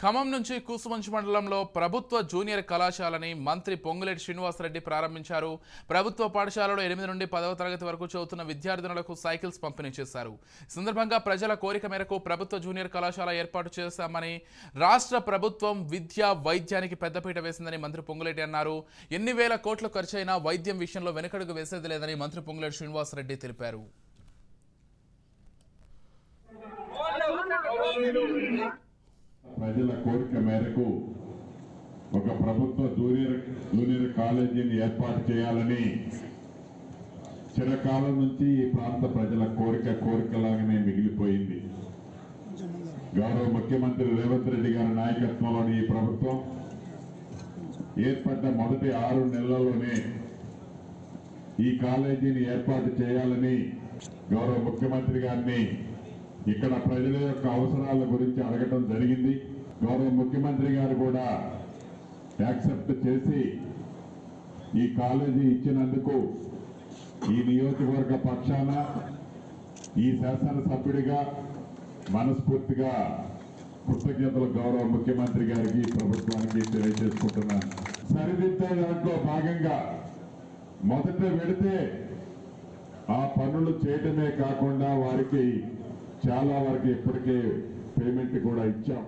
ఖమ్మం నుంచి కూసుమంచి మండలంలో ప్రభుత్వ జూనియర్ కళాశాలని మంత్రి పొంగులేటి శ్రీనివాసరెడ్డి ప్రారంభించారు. ప్రభుత్వ పాఠశాలలో ఎనిమిది నుండి పదవ తరగతి వరకు చదువుతున్న విద్యార్థినులకు సైకిల్స్ పంపిణీ చేశారు. సందర్భంగా ప్రజల కోరిక మేరకు ప్రభుత్వ జూనియర్ కళాశాల ఏర్పాటు చేశామని రాష్ట్ర ప్రభుత్వం విద్య వైద్యానికి పెద్దపీట వేసిందని మంత్రి పొంగులేటి అన్నారు. ఎన్ని వేల కోట్లు ఖర్చైనా వైద్యం విషయంలో వెనుకడుగు వేసేది లేదని మంత్రి పొంగులేటి శ్రీనివాసరెడ్డి తెలిపారు. ప్రజల కోరిక మేరకు ఒక ప్రభుత్వ జూనియర్ జూనియర్ కాలేజీని ఏర్పాటు చేయాలని చిరకాలం నుంచి ఈ ప్రాంత ప్రజల కోరిక కోరికలాగానే మిగిలిపోయింది. గౌరవ ముఖ్యమంత్రి రేవంత్ రెడ్డి గారి నాయకత్వంలోని ఈ ప్రభుత్వం ఏర్పడ్డ మొదటి ఆరు నెలల్లోనే ఈ కాలేజీని ఏర్పాటు చేయాలని గౌరవ ముఖ్యమంత్రి గారిని ఇక్కడ ప్రజల యొక్క అవసరాల గురించి అడగటం జరిగింది. గౌరవ ముఖ్యమంత్రి గారు కూడా యాక్సెప్ట్ చేసి ఈ కాలేజీ ఇచ్చినందుకు ఈ నియోజకవర్గ పక్షాన ఈ శాసనసభ్యుడిగా మనస్ఫూర్తిగా కృతజ్ఞతలు గౌరవ ముఖ్యమంత్రి గారికి ప్రభుత్వానికి తెలియజేసుకుంటున్నాను. సరిదిద్దే దాంట్లో భాగంగా మొదట వెడితే ఆ పనులు చేయటమే కాకుండా వారికి చాలా వరకు ఇప్పటికే పేమెంట్ కూడా ఇచ్చాం.